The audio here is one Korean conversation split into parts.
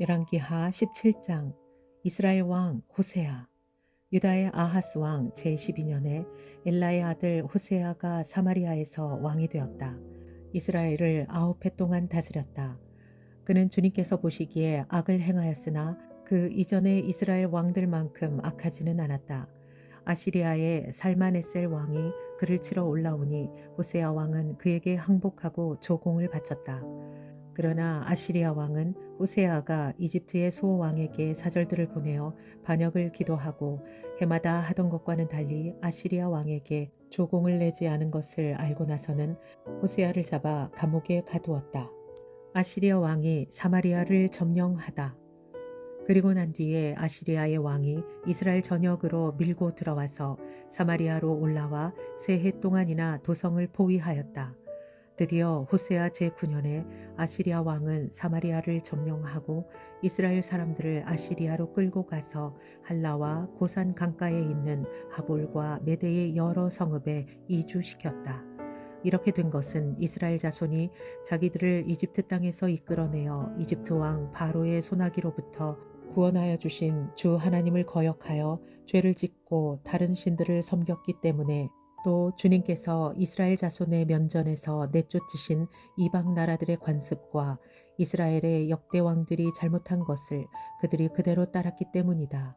열왕기하 17장 이스라엘 왕 호세아 유다의 아하스 왕 제12년에 엘라의 아들 호세아가 사마리아에서 왕이 되었다. 이스라엘을 아홉 해 동안 다스렸다. 그는 주님께서 보시기에 악을 행하였으나 그 이전의 이스라엘 왕들만큼 악하지는 않았다. 아시리아의 살마네셀 왕이 그를 치러 올라오니 호세아 왕은 그에게 항복하고 조공을 바쳤다. 그러나 아시리아 왕은 호세아가 이집트의 소 왕에게 사절들을 보내어 반역을 기도하고 해마다 하던 것과는 달리 아시리아 왕에게 조공을 내지 않은 것을 알고 나서는 호세아를 잡아 감옥에 가두었다. 아시리아 왕이 사마리아를 점령하다. 그리고 난 뒤에 아시리아의 왕이 이스라엘 전역으로 밀고 들어와서 사마리아로 올라와 세 해 동안이나 도성을 포위하였다. 드디어 호세아 제9년에 아시리아 왕은 사마리아를 점령하고 이스라엘 사람들을 아시리아로 끌고 가서 할라와 고산 강가에 있는 하볼과 메대의 여러 성읍에 이주시켰다. 이렇게 된 것은 이스라엘 자손이 자기들을 이집트 땅에서 이끌어내어 이집트 왕 바로의 소나기로부터 구원하여 주신 주 하나님을 거역하여 죄를 짓고 다른 신들을 섬겼기 때문에 또 주님께서 이스라엘 자손의 면전에서 내쫓으신 이방 나라들의 관습과 이스라엘의 역대 왕들이 잘못한 것을 그들이 그대로 따랐기 때문이다.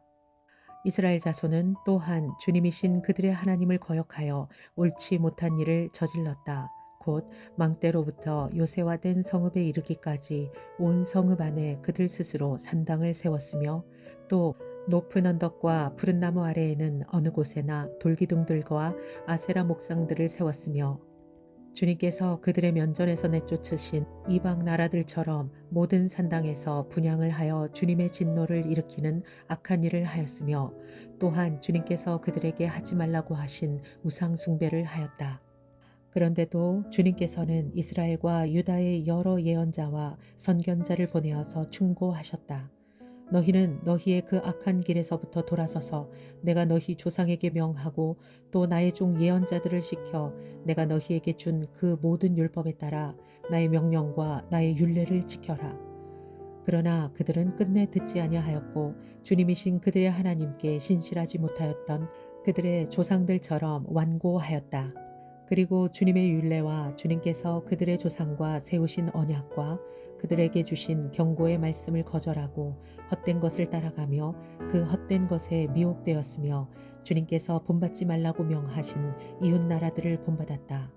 이스라엘 자손은 또한 주님이신 그들의 하나님을 거역하여 옳지 못한 일을 저질렀다. 곧 망대로부터 요새화된 성읍에 이르기까지 온 성읍 안에 그들 스스로 산당을 세웠으며 또 높은 언덕과 푸른 나무 아래에는 어느 곳에나 돌기둥들과 아세라 목상들을 세웠으며 주님께서 그들의 면전에서 내쫓으신 이방 나라들처럼 모든 산당에서 분양을 하여 주님의 진노를 일으키는 악한 일을 하였으며 또한 주님께서 그들에게 하지 말라고 하신 우상 숭배를 하였다. 그런데도 주님께서는 이스라엘과 유다의 여러 예언자와 선견자를 보내어서 충고하셨다. 너희는 너희의 그 악한 길에서부터 돌아서서 내가 너희 조상에게 명하고 또 나의 종 예언자들을 시켜 내가 너희에게 준 그 모든 율법에 따라 나의 명령과 나의 율례를 지켜라. 그러나 그들은 끝내 듣지 아니하였고 주님이신 그들의 하나님께 신실하지 못하였던 그들의 조상들처럼 완고하였다. 그리고 주님의 율례와 주님께서 그들의 조상과 세우신 언약과 그들에게 주신 경고의 말씀을 거절하고 헛된 것을 따라가며 그 헛된 것에 미혹되었으며 주님께서 본받지 말라고 명하신 이웃 나라들을 본받았다.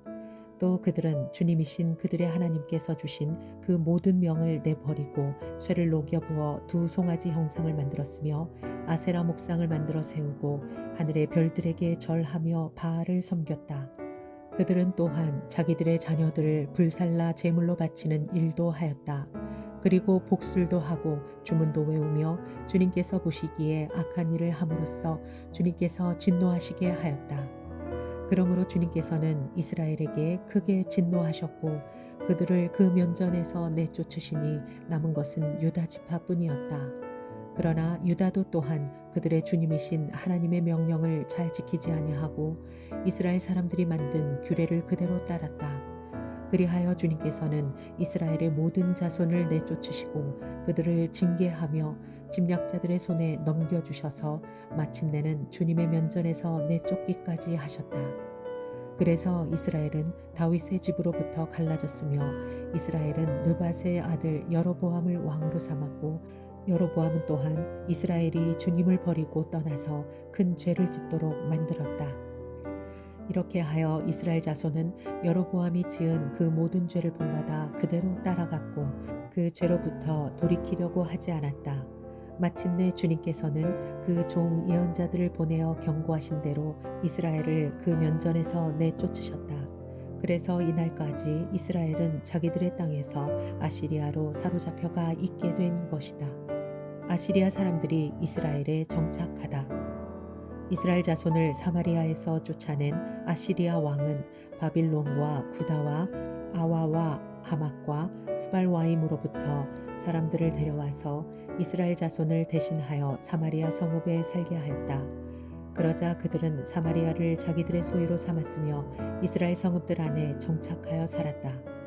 또 그들은 주님이신 그들의 하나님께서 주신 그 모든 명을 내버리고 쇠를 녹여 부어 두 송아지 형상을 만들었으며 아세라 목상을 만들어 세우고 하늘의 별들에게 절하며 바알을 섬겼다. 그들은 또한 자기들의 자녀들을 불살라 제물로 바치는 일도 하였다. 그리고 복술도 하고 주문도 외우며 주님께서 보시기에 악한 일을 함으로써 주님께서 진노하시게 하였다. 그러므로 주님께서는 이스라엘에게 크게 진노하셨고 그들을 그 면전에서 내쫓으시니 남은 것은 유다 지파뿐이었다. 그러나 유다도 또한 그들의 주님이신 하나님의 명령을 잘 지키지 아니하고 이스라엘 사람들이 만든 규례를 그대로 따랐다. 그리하여 주님께서는 이스라엘의 모든 자손을 내쫓으시고 그들을 징계하며 침략자들의 손에 넘겨주셔서 마침내는 주님의 면전에서 내쫓기까지 하셨다. 그래서 이스라엘은 다윗의 집으로부터 갈라졌으며 이스라엘은 느바세의 아들 여로보암을 왕으로 삼았고 여로보암은 또한 이스라엘이 주님을 버리고 떠나서 큰 죄를 짓도록 만들었다. 이렇게 하여 이스라엘 자손은 여로보암이 지은 그 모든 죄를 본받아 그대로 따라갔고 그 죄로부터 돌이키려고 하지 않았다. 마침내 주님께서는 그 종 예언자들을 보내어 경고하신 대로 이스라엘을 그 면전에서 내쫓으셨다. 그래서 이날까지 이스라엘은 자기들의 땅에서 아시리아로 사로잡혀가 있게 된 것이다. 아시리아 사람들이 이스라엘에 정착하다. 이스라엘 자손을 사마리아에서 쫓아낸 아시리아 왕은 바빌론과 구다와 아와와 하막과 스발와임으로부터 사람들을 데려와서 이스라엘 자손을 대신하여 사마리아 성읍에 살게 하였다. 그러자 그들은 사마리아를 자기들의 소유로 삼았으며 이스라엘 성읍들 안에 정착하여 살았다.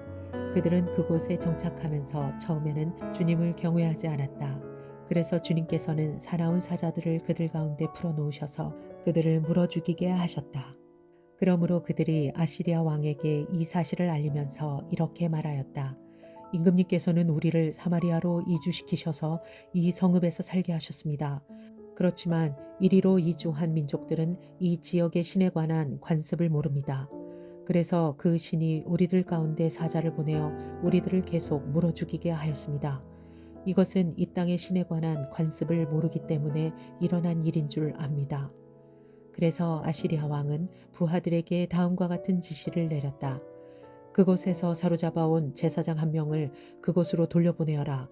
그들은 그곳에 정착하면서 처음에는 주님을 경외하지 않았다. 그래서 주님께서는 사나운 사자들을 그들 가운데 풀어놓으셔서 그들을 물어 죽이게 하셨다. 그러므로 그들이 아시리아 왕에게 이 사실을 알리면서 이렇게 말하였다. 임금님께서는 우리를 사마리아로 이주시키셔서 이 성읍에서 살게 하셨습니다. 그렇지만 이리로 이주한 민족들은 이 지역의 신에 관한 관습을 모릅니다. 그래서 그 신이 우리들 가운데 사자를 보내어 우리들을 계속 물어 죽이게 하였습니다. 이것은 이 땅의 신에 관한 관습을 모르기 때문에 일어난 일인 줄 압니다. 그래서 아시리아 왕은 부하들에게 다음과 같은 지시를 내렸다. 그곳에서 사로잡아온 제사장 한 명을 그곳으로 돌려보내어라.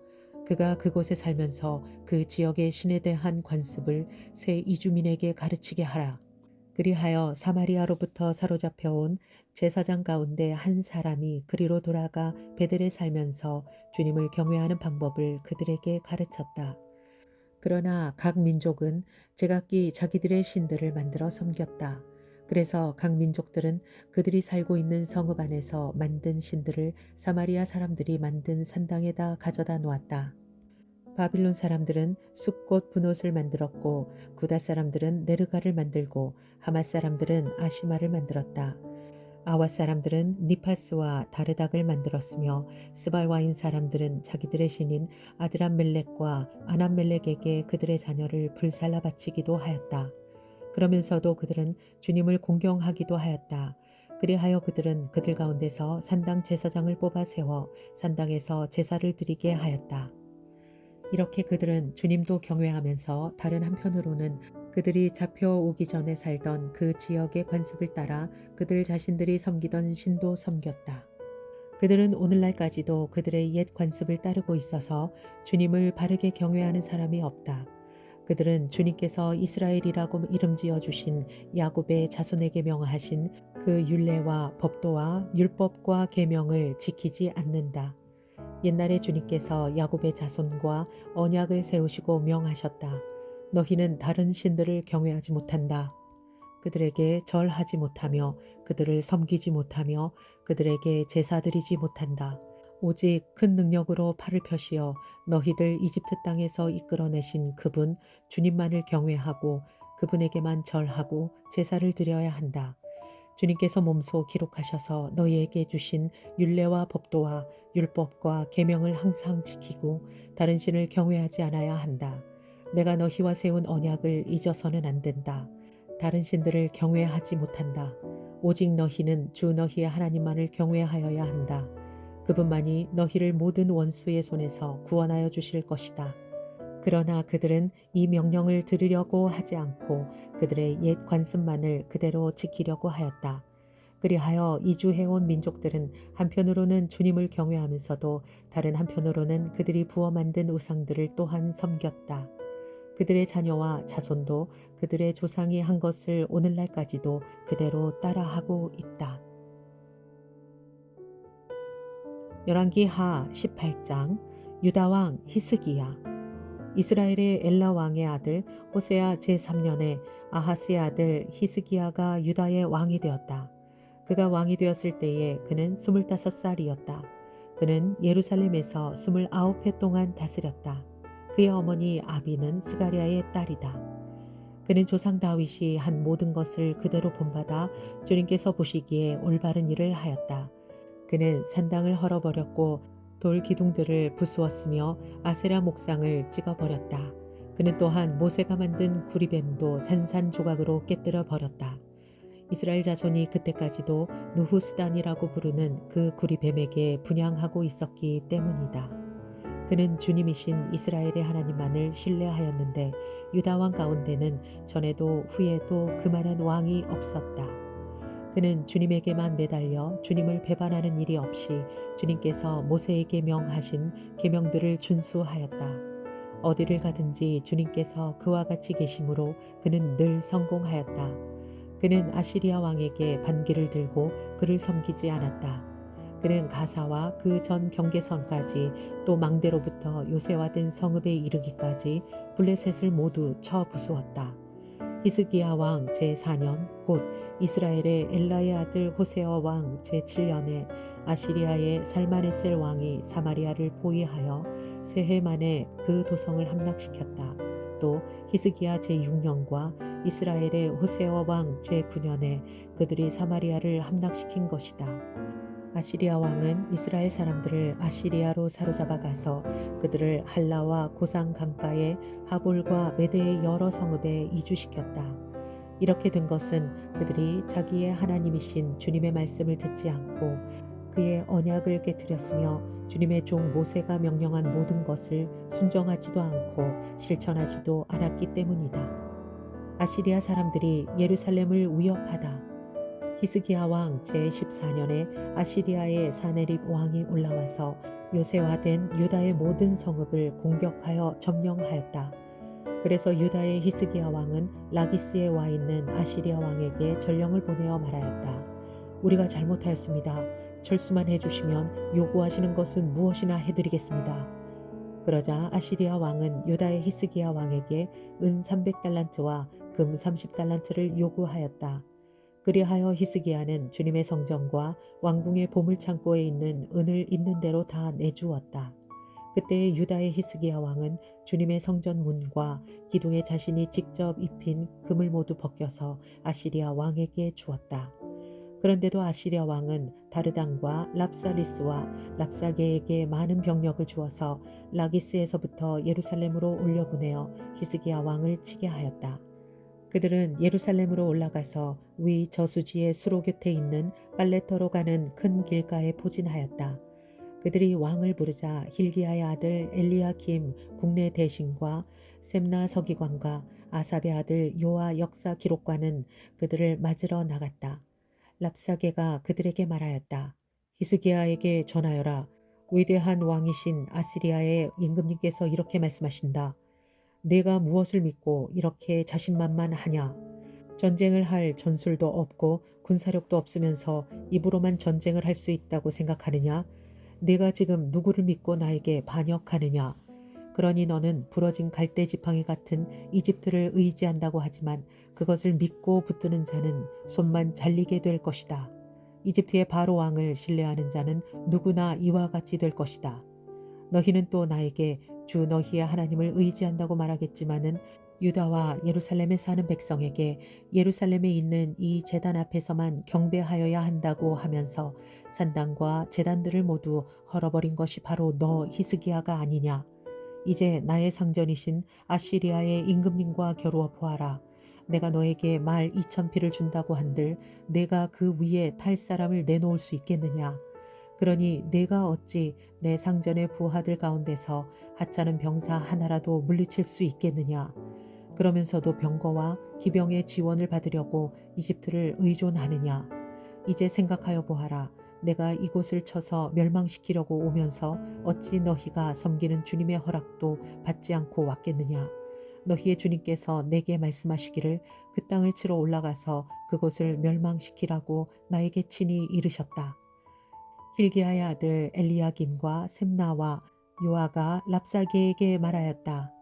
그가 그곳에 살면서 그 지역의 신에 대한 관습을 새 이주민에게 가르치게 하라. 그리하여 사마리아로부터 사로잡혀온 제사장 가운데 한 사람이 그리로 돌아가 베델에 살면서 주님을 경외하는 방법을 그들에게 가르쳤다. 그러나 각 민족은 제각기 자기들의 신들을 만들어 섬겼다. 그래서 각 민족들은 그들이 살고 있는 성읍 안에서 만든 신들을 사마리아 사람들이 만든 산당에다 가져다 놓았다. 바빌론 사람들은 숲꽃 분옷을 만들었고 구다 사람들은 네르가를 만들고 하맛 사람들은 아시마를 만들었다. 아와 사람들은 니파스와 다르닥을 만들었으며 스발와임 사람들은 자기들의 신인 아드람멜렉과 아남멜렉에게 그들의 자녀를 불살라 바치기도 하였다. 그러면서도 그들은 주님을 공경하기도 하였다. 그리하여 그들은 그들 가운데서 산당 제사장을 뽑아 세워 산당에서 제사를 드리게 하였다. 이렇게 그들은 주님도 경외하면서 다른 한편으로는 그들이 잡혀오기 전에 살던 그 지역의 관습을 따라 그들 자신들이 섬기던 신도 섬겼다. 그들은 오늘날까지도 그들의 옛 관습을 따르고 있어서 주님을 바르게 경외하는 사람이 없다. 그들은 주님께서 이스라엘이라고 이름 지어 주신 야곱의 자손에게 명하신 그 율례와 법도와 율법과 계명을 지키지 않는다. 옛날에 주님께서 야곱의 자손과 언약을 세우시고 명하셨다. 너희는 다른 신들을 경외하지 못한다. 그들에게 절하지 못하며 그들을 섬기지 못하며 그들에게 제사 드리지 못한다. 오직 큰 능력으로 팔을 펴시어 너희들 이집트 땅에서 이끌어내신 그분 주님만을 경외하고 그분에게만 절하고 제사를 드려야 한다. 주님께서 몸소 기록하셔서 너희에게 주신 율례와 법도와 율법과 계명을 항상 지키고 다른 신을 경외하지 않아야 한다. 내가 너희와 세운 언약을 잊어서는 안 된다. 다른 신들을 경외하지 못한다. 오직 너희는 주 너희의 하나님만을 경외하여야 한다. 그분만이 너희를 모든 원수의 손에서 구원하여 주실 것이다. 그러나 그들은 이 명령을 들으려고 하지 않고 그들의 옛 관습만을 그대로 지키려고 하였다. 그리하여 이주해온 민족들은 한편으로는 주님을 경외하면서도 다른 한편으로는 그들이 부어 만든 우상들을 또한 섬겼다. 그들의 자녀와 자손도 그들의 조상이 한 것을 오늘날까지도 그대로 따라하고 있다. 열왕기 하 18장 유다 왕 히스기야 이스라엘의 엘라 왕의 아들 호세아 제3년에 아하스의 아들 히스기야가 유다의 왕이 되었다. 그가 왕이 되었을 때에 그는 25살이었다. 그는 예루살렘에서 29해 동안 다스렸다. 그의 어머니 아비는 스가리아의 딸이다. 그는 조상 다윗이 한 모든 것을 그대로 본받아 주님께서 보시기에 올바른 일을 하였다. 그는 산당을 헐어버렸고 돌 기둥들을 부수었으며 아세라 목상을 찍어버렸다. 그는 또한 모세가 만든 구리뱀도 산산조각으로 깨뜨려 버렸다. 이스라엘 자손이 그때까지도 누후스단이라고 부르는 그 구리뱀에게 분양하고 있었기 때문이다. 그는 주님이신 이스라엘의 하나님만을 신뢰하였는데 유다 왕 가운데는 전에도 후에도 그만한 왕이 없었다. 그는 주님에게만 매달려 주님을 배반하는 일이 없이 주님께서 모세에게 명하신 계명들을 준수하였다. 어디를 가든지 주님께서 그와 같이 계심으로 그는 늘 성공하였다. 그는 아시리아 왕에게 반기를 들고 그를 섬기지 않았다. 그는 가사와 그 전 경계선까지 또 망대로부터 요새화된 성읍에 이르기까지 블레셋을 모두 쳐 부수었다. 히스기야 왕 제4년 곧 이스라엘의 엘라의 아들 호세어 왕 제7년에 아시리아의 살마네셀 왕이 사마리아를 포위하여 세해 만에 그 도성을 함락시켰다. 또 히스기야 제6년과 이스라엘의 호세어 왕 제9년에 그들이 사마리아를 함락시킨 것이다. 아시리아 왕은 이스라엘 사람들을 아시리아로 사로잡아 가서 그들을 할라와 고상 강가의 하볼과 메대의 여러 성읍에 이주시켰다. 이렇게 된 것은 그들이 자기의 하나님이신 주님의 말씀을 듣지 않고 그의 언약을 깨뜨렸으며 주님의 종 모세가 명령한 모든 것을 순종하지도 않고 실천하지도 않았기 때문이다. 아시리아 사람들이 예루살렘을 위협하다. 히스기야 왕 제14년에 아시리아의 사네립 왕이 올라와서 요새화된 유다의 모든 성읍을 공격하여 점령하였다. 그래서 유다의 히스기야 왕은 라기스에 와 있는 아시리아 왕에게 전령을 보내어 말하였다. 우리가 잘못하였습니다. 철수만 해주시면 요구하시는 것은 무엇이나 해드리겠습니다. 그러자 아시리아 왕은 유다의 히스기야 왕에게 은 300달란트와 금 30달란트를 요구하였다. 그리하여 히스기야는 주님의 성전과 왕궁의 보물창고에 있는 은을 있는 대로 다 내주었다. 그때 유다의 히스기야 왕은 주님의 성전 문과 기둥에 자신이 직접 입힌 금을 모두 벗겨서 아시리아 왕에게 주었다. 그런데도 아시리아 왕은 다르단과 랍사리스와 랍사게에게 많은 병력을 주어서 라기스에서부터 예루살렘으로 올려보내어 히스기야 왕을 치게 하였다. 그들은 예루살렘으로 올라가서 위 저수지의 수로 곁에 있는 빨레터로 가는 큰 길가에 포진하였다. 그들이 왕을 부르자 힐기야의 아들 엘리야킴 국내 대신과 셈나 서기관과 아삽의 아들 요아 역사 기록관은 그들을 맞으러 나갔다. 랍사게가 그들에게 말하였다. 히스기야에게 전하여라. 위대한 왕이신 아시리아의 임금님께서 이렇게 말씀하신다. 내가 무엇을 믿고 이렇게 자신만만하냐? 전쟁을 할 전술도 없고 군사력도 없으면서 입으로만 전쟁을 할 수 있다고 생각하느냐? 내가 지금 누구를 믿고 나에게 반역하느냐? 그러니 너는 부러진 갈대 지팡이 같은 이집트를 의지한다고 하지만 그것을 믿고 붙드는 자는 손만 잘리게 될 것이다. 이집트의 바로 왕을 신뢰하는 자는 누구나 이와 같이 될 것이다. 너희는 또 나에게 주 너희의 하나님을 의지한다고 말하겠지만은 유다와 예루살렘에 사는 백성에게 예루살렘에 있는 이 재단 앞에서만 경배하여야 한다고 하면서 산당과 재단들을 모두 헐어버린 것이 바로 너 히스기야가 아니냐. 이제 나의 상전이신 아시리아의 임금님과 겨루어 보아라. 내가 너에게 말 이천 피를 준다고 한들 내가 그 위에 탈 사람을 내놓을 수 있겠느냐. 그러니 내가 어찌 내 상전의 부하들 가운데서 하찮은 병사 하나라도 물리칠 수 있겠느냐. 그러면서도 병거와 기병의 지원을 받으려고 이집트를 의존하느냐. 이제 생각하여 보아라. 내가 이곳을 쳐서 멸망시키려고 오면서 어찌 너희가 섬기는 주님의 허락도 받지 않고 왔겠느냐. 너희의 주님께서 내게 말씀하시기를 그 땅을 치러 올라가서 그곳을 멸망시키라고 나에게 친히 이르셨다. 힐기야의 아들 엘리야김과 셈나와 요아가 랍사게에게 말하였다.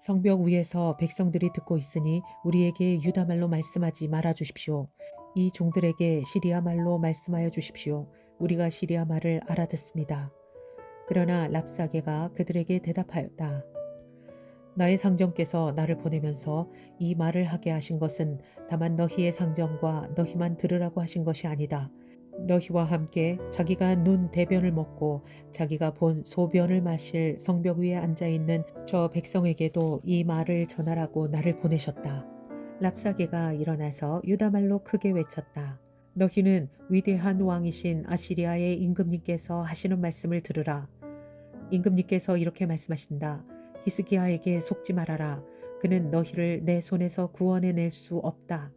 성벽 위에서 백성들이 듣고 있으니 우리에게 유다말로 말씀하지 말아 주십시오. 이 종들에게 시리아 말로 말씀하여 주십시오. 우리가 시리아 말을 알아듣습니다. 그러나 랍사게가 그들에게 대답하였다. 나의 상정께서 나를 보내면서 이 말을 하게 하신 것은 다만 너희의 상정과 너희만 들으라고 하신 것이 아니다. 너희와 함께 자기가 눈 대변을 먹고 자기가 본 소변을 마실 성벽 위에 앉아 있는 저 백성에게도 이 말을 전하라고 나를 보내셨다. 랍사게가 일어나서 유다말로 크게 외쳤다. 너희는 위대한 왕이신 아시리아의 임금님께서 하시는 말씀을 들으라. 임금님께서 이렇게 말씀하신다. 히스기야에게 속지 말아라. 그는 너희를 내 손에서 구원해낼 수 없다.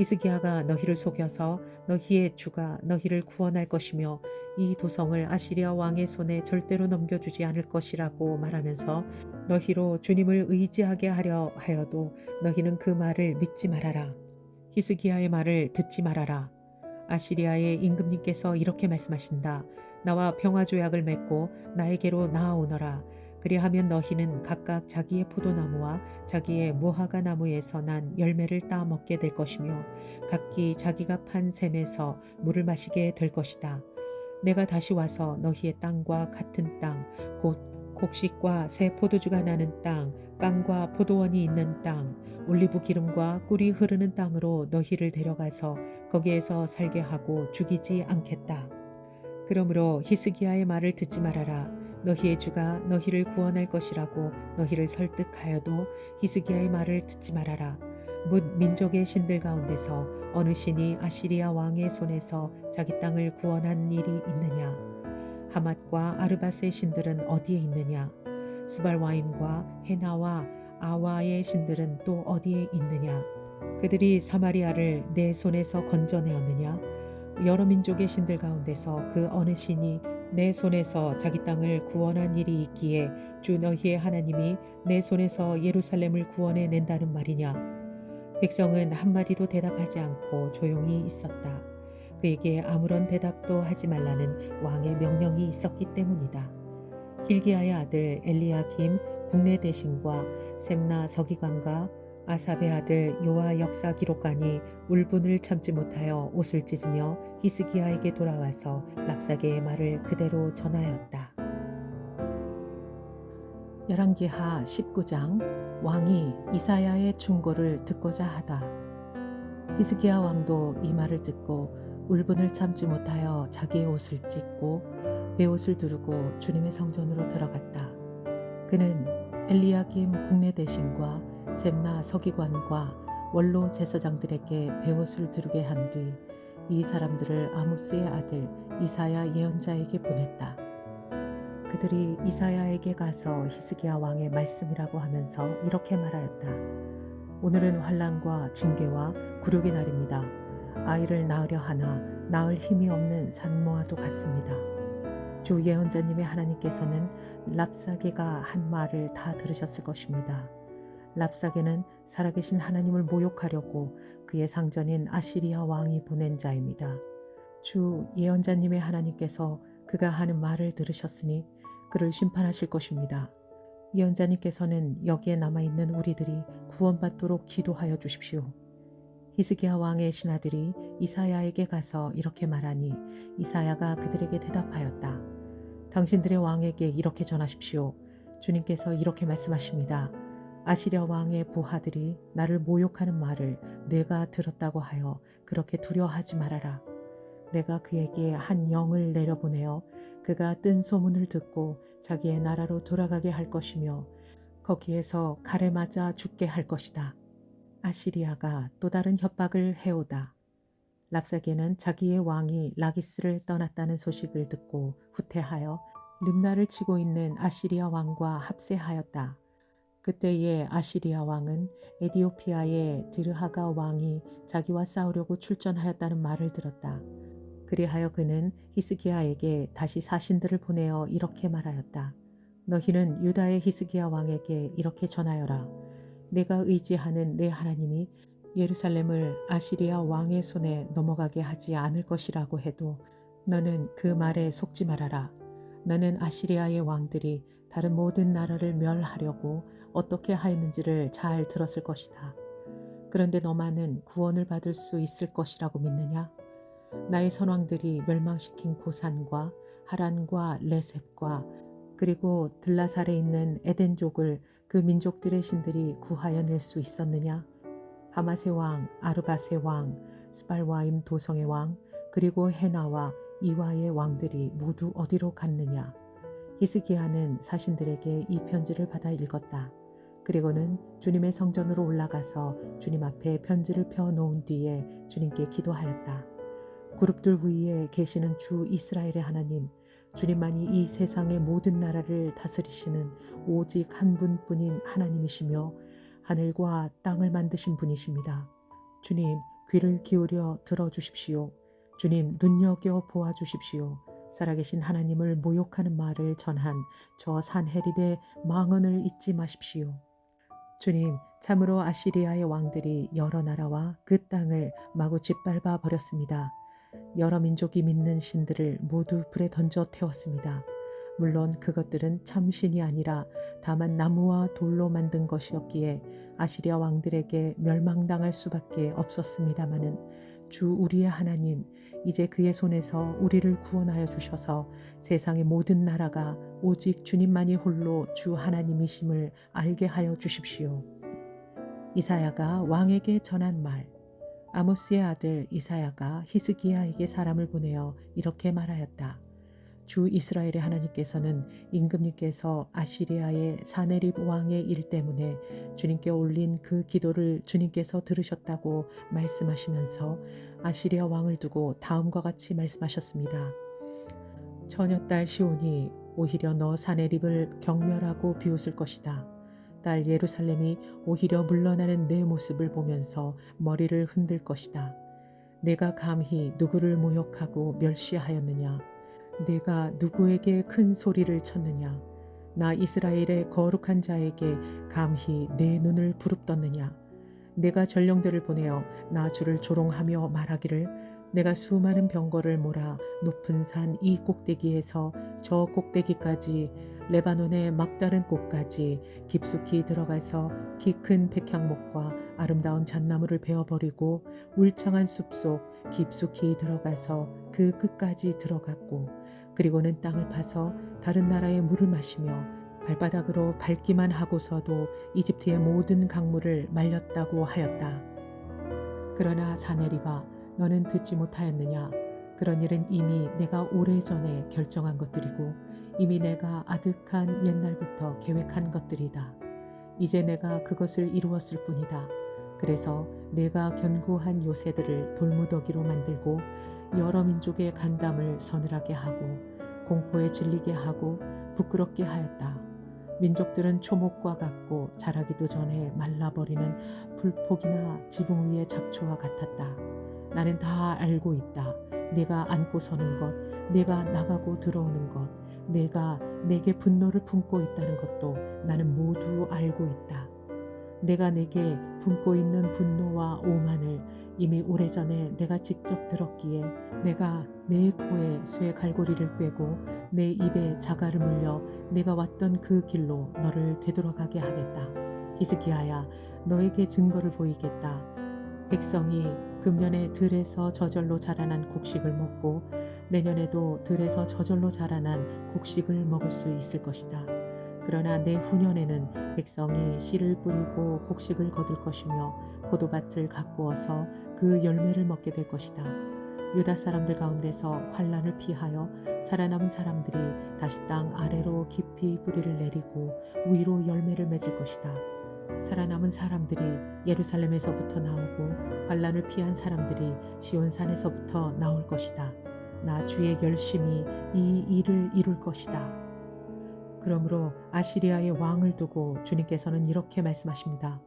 히스기야가 너희를 속여서 너희의 주가 너희를 구원할 것이며 이 도성을 아시리아 왕의 손에 절대로 넘겨주지 않을 것이라고 말하면서 너희로 주님을 의지하게 하려 하여도 너희는 그 말을 믿지 말아라. 히스기야의 말을 듣지 말아라. 아시리아의 임금님께서 이렇게 말씀하신다. 나와 평화 조약을 맺고 나에게로 나아오너라. 그리하면 너희는 각각 자기의 포도나무와 자기의 무화과 나무에서 난 열매를 따 먹게 될 것이며 각기 자기가 판 샘에서 물을 마시게 될 것이다. 내가 다시 와서 너희의 땅과 같은 땅, 곧 곡식과 새 포도주가 나는 땅, 빵과 포도원이 있는 땅, 올리브 기름과 꿀이 흐르는 땅으로 너희를 데려가서 거기에서 살게 하고 죽이지 않겠다. 그러므로 히스기야의 말을 듣지 말아라. 너희의 주가 너희를 구원할 것이라고 너희를 설득하여도 히스기야의 말을 듣지 말아라. 묻 민족의 신들 가운데서 어느 신이 아시리아 왕의 손에서 자기 땅을 구원한 일이 있느냐? 하맛과 아르밧의 신들은 어디에 있느냐? 스발와임과 헤나와 아와의 신들은 또 어디에 있느냐? 그들이 사마리아를 내 손에서 건져내었느냐? 여러 민족의 신들 가운데서 그 어느 신이 내 손에서 자기 땅을 구원한 일이 있기에 주 너희의 하나님이 내 손에서 예루살렘을 구원해 낸다는 말이냐? 백성은 한마디도 대답하지 않고 조용히 있었다. 그에게 아무런 대답도 하지 말라는 왕의 명령이 있었기 때문이다. hil기야의 아들 엘리야김 국내 대신과 셈나 서기관과 아삽의 아들 요아 역사 기록관이 울분을 참지 못하여 옷을 찢으며 히스기야에게 돌아와서 랍사게의 말을 그대로 전하였다. 열왕기하 19장 왕이 이사야의 충고를 듣고자 하다. 히스기야 왕도 이 말을 듣고 울분을 참지 못하여 자기의 옷을 찢고 베옷을 두르고 주님의 성전으로 들어갔다. 그는 엘리야김 국내 대신과 셈나 서기관과 원로 제사장들에게 베옷을 두르게 한 뒤 이 사람들을 아모스의 아들 이사야 예언자에게 보냈다. 그들이 이사야에게 가서 히스기야 왕의 말씀이라고 하면서 이렇게 말하였다. 오늘은 환란과 징계와 굴욕의 날입니다. 아이를 낳으려 하나 낳을 힘이 없는 산모와도 같습니다. 주 예언자님의 하나님께서는 랍사게가 한 말을 다 들으셨을 것입니다. 랍사게는 살아계신 하나님을 모욕하려고 그의 상전인 아시리아 왕이 보낸 자입니다. 주 예언자님의 하나님께서 그가 하는 말을 들으셨으니 그를 심판하실 것입니다. 예언자님께서는 여기에 남아있는 우리들이 구원받도록 기도하여 주십시오. 히스기야 왕의 신하들이 이사야에게 가서 이렇게 말하니 이사야가 그들에게 대답하였다. 당신들의 왕에게 이렇게 전하십시오. 주님께서 이렇게 말씀하십니다. 아시랴 왕의 부하들이 나를 모욕하는 말을 내가 들었다고 하여 그렇게 두려워하지 말아라. 내가 그에게 한 영을 내려보내어 그가 뜬 소문을 듣고 자기의 나라로 돌아가게 할 것이며 거기에서 칼에 맞아 죽게 할 것이다. 아시리아가 또 다른 협박을 해오다. 랍사게는 자기의 왕이 라기스를 떠났다는 소식을 듣고 후퇴하여 림나를 치고 있는 아시리아 왕과 합세하였다. 그때의 아시리아 왕은 에디오피아의 드르하가 왕이 자기와 싸우려고 출전하였다는 말을 들었다. 그리하여 그는 히스기야에게 다시 사신들을 보내어 이렇게 말하였다. 너희는 유다의 히스기야 왕에게 이렇게 전하여라. 내가 의지하는 내 하나님이 예루살렘을 아시리아 왕의 손에 넘어가게 하지 않을 것이라고 해도 너는 그 말에 속지 말아라. 너는 아시리아의 왕들이 다른 모든 나라를 멸하려고 어떻게 하였는지를 잘 들었을 것이다. 그런데 너만은 구원을 받을 수 있을 것이라고 믿느냐? 나의 선왕들이 멸망시킨 고산과 하란과 레셉과 그리고 들라살에 있는 에덴족을 그 민족들의 신들이 구하여 낼 수 있었느냐? 하마세 왕, 아르바세 왕, 스발와임 도성의 왕, 그리고 헤나와 이와의 왕들이 모두 어디로 갔느냐? 히스기야는 사신들에게 이 편지를 받아 읽었다. 그리고는 주님의 성전으로 올라가서 주님 앞에 편지를 펴 놓은 뒤에 주님께 기도하였다. 그룹들 위에 계시는 주 이스라엘의 하나님, 주님만이 이 세상의 모든 나라를 다스리시는 오직 한 분뿐인 하나님이시며 하늘과 땅을 만드신 분이십니다. 주님, 귀를 기울여 들어주십시오. 주님, 눈여겨 보아주십시오. 살아계신 하나님을 모욕하는 말을 전한 저 산헤립의 망언을 잊지 마십시오. 주님, 참으로 아시리아의 왕들이 여러 나라와 그 땅을 마구 짓밟아 버렸습니다. 여러 민족이 믿는 신들을 모두 불에 던져 태웠습니다. 물론 그것들은 참신이 아니라 다만 나무와 돌로 만든 것이었기에 아시리아 왕들에게 멸망당할 수밖에 없었습니다마는 주 우리의 하나님 이제 그의 손에서 우리를 구원하여 주셔서 세상의 모든 나라가 오직 주님만이 홀로 주 하나님이심을 알게 하여 주십시오. 이사야가 왕에게 전한 말 아모스의 아들 이사야가 히스기야에게 사람을 보내어 이렇게 말하였다. 주 이스라엘의 하나님께서는 임금님께서 아시리아의 사네립 왕의 일 때문에 주님께 올린 그 기도를 주님께서 들으셨다고 말씀하시면서 아시리아 왕을 두고 다음과 같이 말씀하셨습니다. 처녀딸 시온이 오히려 너 사네립을 경멸하고 비웃을 것이다. 딸 예루살렘이 오히려 물러나는 내 모습을 보면서 머리를 흔들 것이다. 내가 감히 누구를 모욕하고 멸시하였느냐? 내가 누구에게 큰 소리를 쳤느냐? 나 이스라엘의 거룩한 자에게 감히 내 눈을 부릅떴느냐? 내가 전령들을 보내어 나 주를 조롱하며 말하기를 내가 수많은 병거를 몰아 높은 산 이 꼭대기에서 저 꼭대기까지 레바논의 막다른 꽃까지 깊숙이 들어가서 키 큰 백향목과 아름다운 잣나무를 베어버리고 울창한 숲속 깊숙이 들어가서 그 끝까지 들어갔고 그리고는 땅을 파서 다른 나라의 물을 마시며 발바닥으로 밟기만 하고서도 이집트의 모든 강물을 말렸다고 하였다. 그러나 사내리바 너는 듣지 못하였느냐? 그런 일은 이미 내가 오래전에 결정한 것들이고 이미 내가 아득한 옛날부터 계획한 것들이다. 이제 내가 그것을 이루었을 뿐이다. 그래서 내가 견고한 요새들을 돌무더기로 만들고 여러 민족의 간담을 서늘하게 하고 공포에 질리게 하고 부끄럽게 하였다. 민족들은 초목과 같고 자라기도 전에 말라버리는 불폭이나 지붕 위의 잡초와 같았다. 나는 다 알고 있다. 내가 앉고 서는 것, 내가 나가고 들어오는 것, 내가 내게 분노를 품고 있다는 것도 나는 모두 알고 있다. 내가 내게 품고 있는 분노와 오만을 이미 오래전에 내가 직접 들었기에 내가 내 코에 쇠 갈고리를 꿰고 내 입에 자갈을 물려 내가 왔던 그 길로 너를 되돌아가게 하겠다. 히스기야야 너에게 증거를 보이겠다. 백성이 금년에 들에서 저절로 자라난 곡식을 먹고 내년에도 들에서 저절로 자라난 곡식을 먹을 수 있을 것이다. 그러나 내후년에는 백성이 씨를 뿌리고 곡식을 거둘 것이며 포도밭을 가꾸어서 그 열매를 먹게 될 것이다. 유다 사람들 가운데서 환란을 피하여 살아남은 사람들이 다시 땅 아래로 깊이 뿌리를 내리고 위로 열매를 맺을 것이다. 살아남은 사람들이 예루살렘에서부터 나오고 환란을 피한 사람들이 시온산에서부터 나올 것이다. 나 주의 열심히 이 일을 이룰 것이다. 그러므로 아시리아의 왕을 두고 주님께서는 이렇게 말씀하십니다.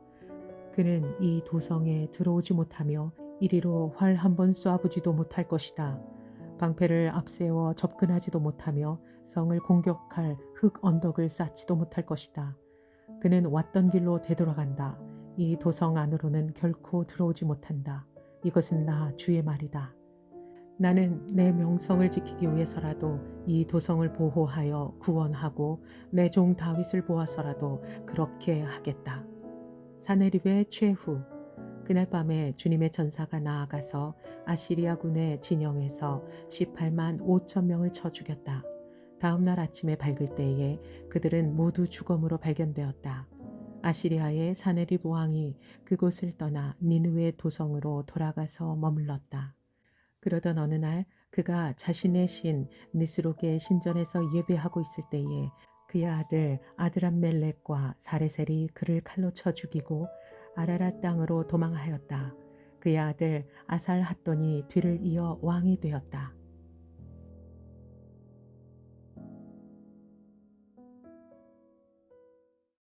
그는 이 도성에 들어오지 못하며 이리로 활 한 번 쏴보지도 못할 것이다. 방패를 앞세워 접근하지도 못하며 성을 공격할 흙 언덕을 쌓지도 못할 것이다. 그는 왔던 길로 되돌아간다. 이 도성 안으로는 결코 들어오지 못한다. 이것은 나 주의 말이다. 나는 내 명성을 지키기 위해서라도 이 도성을 보호하여 구원하고 내 종 다윗을 보아서라도 그렇게 하겠다. 사내립의 최후 그날 밤에 주님의 전사가 나아가서 아시리아 군의 진영에서 18만 5천 명을 쳐 죽였다. 다음 날 아침에 밝을 때에 그들은 모두 죽음으로 발견되었다. 아시리아의 사네립 왕이 그곳을 떠나 니느웨 도성으로 돌아가서 머물렀다. 그러던 어느 날 그가 자신의 신 니스록의 신전에서 예배하고 있을 때에 그의 아들 아드람멜렉과 사레셀이 그를 칼로 쳐 죽이고 아라라 땅으로 도망하였다. 그의 아들 아살핫돈이 뒤를 이어 왕이 되었다.